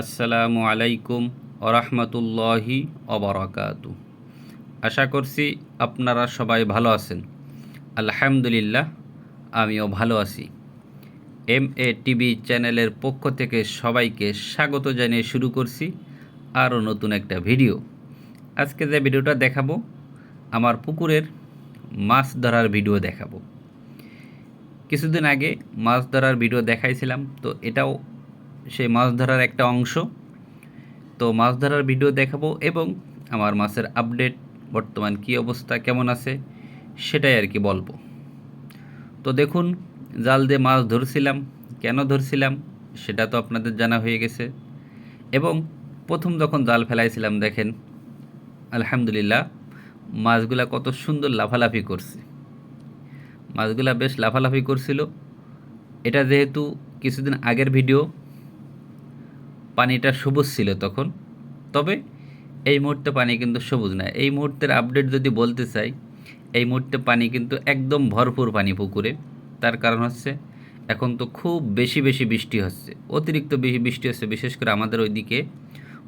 আসসালামু আলাইকুম ওরহমতুল্লাহি অবরাকাতু আশা করছি আপনারা সবাই ভালো আছেন। আলহামদুলিল্লাহ, আমিও ভালো আছি। এম এ টিভি চ্যানেলের পক্ষ থেকে সবাইকে স্বাগত জানিয়ে শুরু করছি আরও নতুন একটা ভিডিও। আজকে যে ভিডিওটা দেখাবো, আমার পুকুরের মাছ ধরার ভিডিও দেখাবো। কিছুদিন আগে মাছ ধরার ভিডিও দেখাইছিলাম, তো এটাও সেই মাছ ধরার একটা অংশ। তো মাছ ধরার ভিডিও দেখাবো এবং আমার মাছের আপডেট বর্তমান কী অবস্থা, কেমন আছে, সেটাই আর কি বলব। তো দেখুন, জাল দিয়ে মাছ ধরছিলাম। কেন ধরছিলাম, সেটা তো আপনাদের জানা হয়ে গেছে। এবং প্রথম যখন জাল ফেলাইছিলাম, দেখেন, আলহামদুলিল্লাহ, মাছগুলা কত সুন্দর লাফালাফি করছে। মাছগুলা বেশ লাফালাফি করছিল। এটা যেহেতু কিছুদিন আগের ভিডিও পানিটা সবুজ ছিল তখন। তবে এই মুহূর্তে পানি কিন্তু সবুজ না। এই মুহূর্তের আপডেট যদি বলতে চাই, এই মুহূর্তে পানি কিন্তু একদম ভরপুর পানি পুকুরে। তার কারণ হচ্ছে, এখন তো খুব বেশি বেশি বৃষ্টি হচ্ছে। অতিরিক্ত বেশি বৃষ্টি হচ্ছে, বিশেষ করে আমাদের ওইদিকে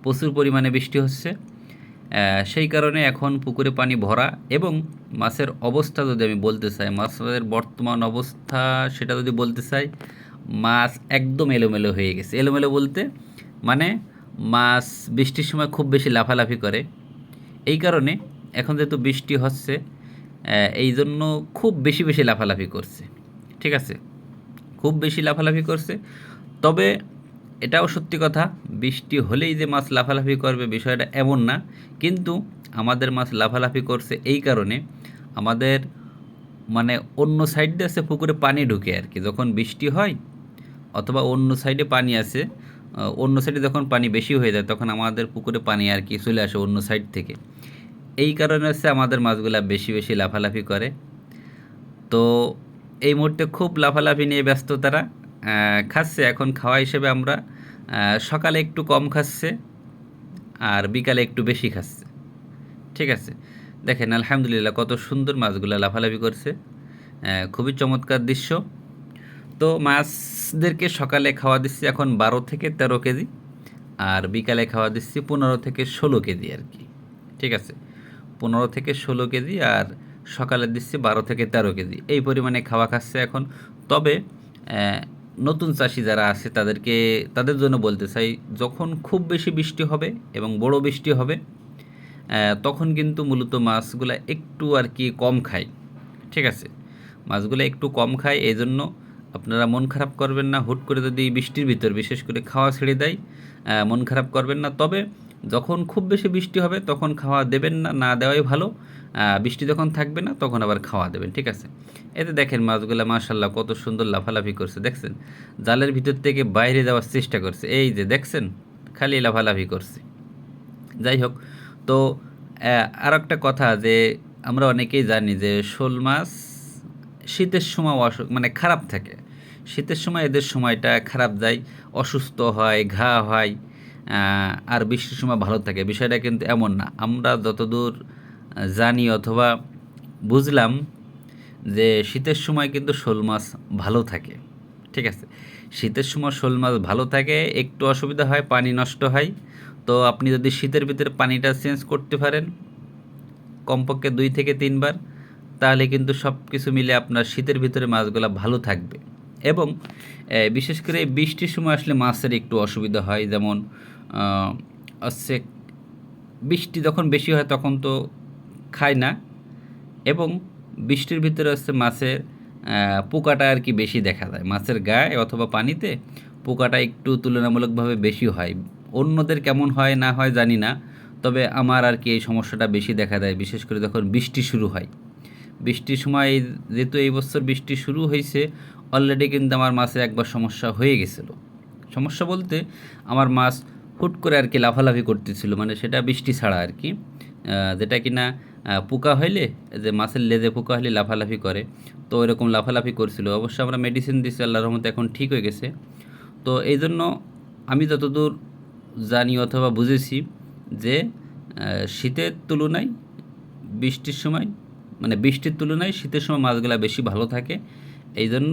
প্রচুর পরিমাণে বৃষ্টি হচ্ছে। সেই কারণে এখন পুকুরে পানি ভরা এবং মাছের অবস্থা যদি আমি বলতে চাই, মাছের বর্তমান অবস্থা সেটা যদি বলতে চাই, মাছ একদম এলোমেলো হয়ে গেছে। এলোমেলো বলতে মানে মাছ বৃষ্টির সময় খুব বেশি লাফালাফি করে। এই কারণে এখন যেহেতু বৃষ্টি হচ্ছে এই জন্য খুব বেশি বেশি লাফালাফি করছে। ঠিক আছে? খুব বেশি লাফালাফি করছে। তবে এটাও সত্যি কথা, বৃষ্টি হলেই যে মাছ লাফালাফি করবে বিষয়টা এমন না। কিন্তু আমাদের মাছ লাফালাফি করছে এই কারণে আমাদের মানে অন্য সাইড আছে পুকুরে পানি ঢুকে আর কি। যখন বৃষ্টি হয় অথবা অন্য সাইডে পানি আছে অন্য সাইডে যখন পানি বেশি হয়ে যায়, তখন আমাদের পুকুরে পানি আর কি চলে আসে অন্য সাইড থেকে। এই কারণে হচ্ছে আমাদের মাছগুলা বেশি বেশি লাফালাফি করে। তো এই মুহূর্তে খুব লাফালাফি নিয়ে ব্যস্ত তারা। খাচ্ছে এখন খাওয়া হিসেবে আমরা। সকালে একটু কম খাচ্ছে আর বিকালে একটু বেশি খাচ্ছে। ঠিক আছে? দেখেন, আলহামদুলিল্লাহ কত সুন্দর মাছগুলো লাফালাফি করছে। খুবই চমৎকার দৃশ্য। তো মাছদেরকে সকালে খাওয়া দিচ্ছি এখন বারো থেকে তেরো কেজি আর বিকালে খাওয়া দিচ্ছি পনেরো থেকে ষোলো কেজি আর কি। ঠিক আছে? পনেরো থেকে ষোলো কেজি আর সকালে দিচ্ছি বারো থেকে তেরো কেজি। এই পরিমাণে খাওয়া খাচ্ছে এখন। তবে নতুন চাষি যারা আছে তাদেরকে, তাদের জন্য বলতে চাই, যখন খুব বেশি বৃষ্টি হবে এবং বড় বৃষ্টি হবে তখন কিন্তু মূলত মাছগুলা একটু আর কি কম খায়। ঠিক আছে? মাছগুলো একটু কম খায় এই জন্য আপনারা মন খারাপ করবেন না, হুট করে যদি বৃষ্টির ভিতর বিশেষ করে খাওয়া ছেড়ে দেয় মন খারাপ করবেন না। তবে যখন খুব বেশি বৃষ্টি হবে, তখন খাওয়া দেবেন না না দেওয়াই ভালো। বৃষ্টি যখন থাকবে না, তখন আবার খাওয়া দেবেন, ঠিক আছে? এতে দেখেন মাছগুলো মাশাল্লাহ কত সুন্দর লাফালাফি করছে, দেখছেন? জালের ভিতর থেকে বাইরে যাওয়ার চেষ্টা করছে। এই যে, দেখছেন? খালি লাফালাফি করছে। যাই হোক, তো আর একটা কথা যে, আমরা অনেকেই জানি যে শোল মাছ শীতের সময় অসুখ মানে খারাপ থাকে। শীতের সময়, এদের সময়টা খারাপ যায়, অসুস্থ হয়, ঘা হয় আর বৃষ্টির সময় ভালো থাকে। বিষয়টা কিন্তু এমন না। আমরা যতদূর জানি অথবা বুঝলাম যে শীতের সময় কিন্তু শোল মাছ ভালো থাকে। ঠিক আছে? শীতের সময় শোল মাছ ভালো থাকে, একটু অসুবিধা হয়, পানি নষ্ট হয়। তো আপনি যদি শীতের ভিতরে পানিটা চেঞ্জ করতে পারেন, কমপক্ষে দুই থেকে তিনবার, তাহলে কিন্তু সব কিছু মিলে আপনার শীতের ভিতরে মাছগুলো ভালো থাকবে। এবং বিশেষ করে বৃষ্টির সময় আসলে মাছের একটু অসুবিধা হয়, যেমন হচ্ছে বৃষ্টি যখন বেশি হয় তখন তো খায় না এবং বৃষ্টির ভিতরে হচ্ছে মাছের পোকাটা আর কি বেশি দেখা যায়। মাছের গায়ে অথবা পানিতে পোকাটা একটু তুলনামূলকভাবে বেশি হয়। অন্যদের কেমন হয় না হয় জানি না, তবে আমার আর কি এই সমস্যাটা বেশি দেখা দেয়, বিশেষ করে যখন বৃষ্টি শুরু হয়। বৃষ্টির সময় যেহেতু এই বছর বৃষ্টি শুরু হয়েছে অলরেডি কিন্তু আমার মাছে একবার সমস্যা হয়ে গেছিল। সমস্যা বলতে আমার মাছ হুট করে আর কি লাফালাফি করতেছিল মানে সেটা বৃষ্টি ছাড়া আর কি। যেটা কি না পোকা হইলে যে মাছের লেজে পোকা হলে লাফালাফি করে, তো এরকম লাফালাফি করছিল। অবশ্য আমরা মেডিসিন দিচ্ছি আল্লাহ রহমতে এখন ঠিক হয়ে গেছে। তো এই জন্য আমি যতদূর জানি অথবা বুঝেছি যে শীতের তুলনায় বৃষ্টির সময় মানে বৃষ্টির তুলনায় শীতের সময় মাছগুলা বেশি ভালো থাকে। এই জন্য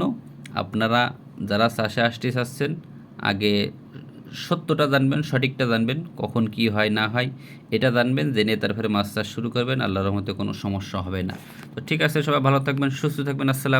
আপনারা যারা চাষে আসতে চাচ্ছেন, আগে সত্যটা জানবেন, সঠিকটা জানবেন, কখন কি হয়, না হয়, এটা জানবেন, জেনে তারপরে মাছ চাষ শুরু করবেন, আল্লাহর রহমতে কোনো সমস্যা হবে না। তো ঠিক আছে, সবাই ভালো থাকবেন, সুস্থ থাকবেন, আসসালাম